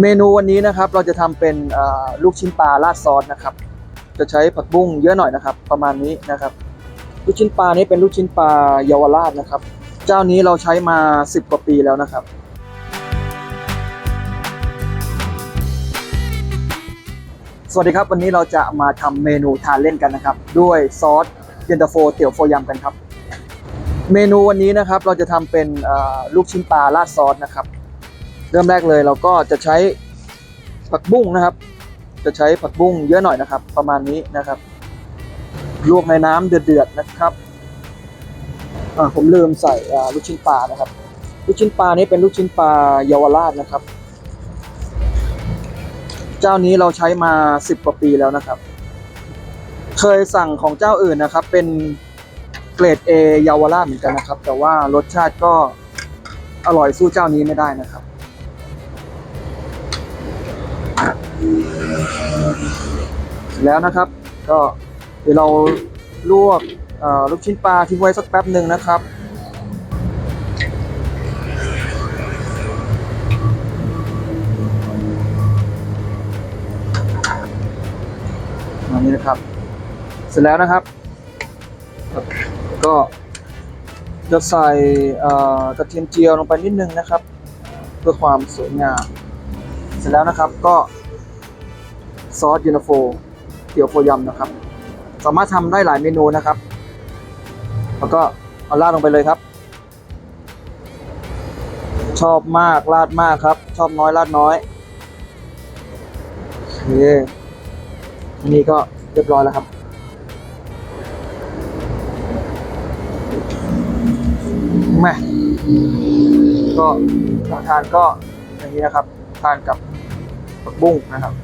เมนูวันนี้นะครับเราจะทำเป็นลูกชิ้นปลาราดซอสนะครับ จะใช้ผักบุ้งเยอะหน่อยนะครับ ประมาณนี้นะครับ ลูกชิ้นปลานี้เป็นลูกชิ้นปลาเยาวราชนะครับ เจ้านี้เราใช้มา 10 กว่าปีแล้วนะครับ สวัสดีครับวันนี้เราจะมาทำเมนูทานเล่นกันนะครับ ด้วยซอสเย็นตาโฟเตี๋ยวโฟยำกันครับ เมนูวันนี้นะครับเราจะทำเป็นลูกชิ้นปลาราดซอสนะครับ เริ่มแรกเลยเราก็จะใช้ผักบุ้งนะครับ จะใช้ผักบุ้งเยอะหน่อยนะครับ ประมาณนี้นะครับ ลวกในน้ำเดือดๆนะครับอ่าผมลืมใส่ลูกชิ้นปลานะครับ ลูกชิ้นปลานี้เป็นลูกชิ้นปลาเยาวราชนะครับ เจ้านี้เราใช้มาสิบกว่าปีแล้วนะครับ เคยสั่งของเจ้าอื่นนะครับ เป็นเกรด A เยาวราชเหมือนกันนะครับ แต่ว่ารสชาติก็อร่อยสู้เจ้านี้ไม่ได้นะครับ แล้วนะครับ ก็เดี๋ยวเราลวกลูกชิ้นปลาทิ้งไว้สักแป๊บหนึ่งนะครับ อันนี้นะครับ เสร็จแล้วนะครับ ก็จะใส่กระเทียมเจียวลงไปนิดนึงนะครับ เพื่อความสวยงาม เสร็จแล้วนะครับก็ซอสย็นตาโฟ เตี๋ยวโฟยำนะครับ สามารถทำได้หลายเมนูนะครับ แล้วก็เอาราดลงไปเลยครับ ชอบมากราดมากครับ ชอบน้อยราดน้อยโอเคทีนี้ก็เรียบร้อยแล้วครับแม่ก็ทานก็อย่างนี้นะครับ ทานกับผักบุ้งนะครับ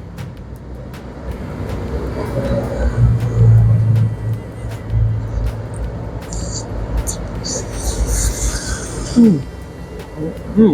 อืมอืม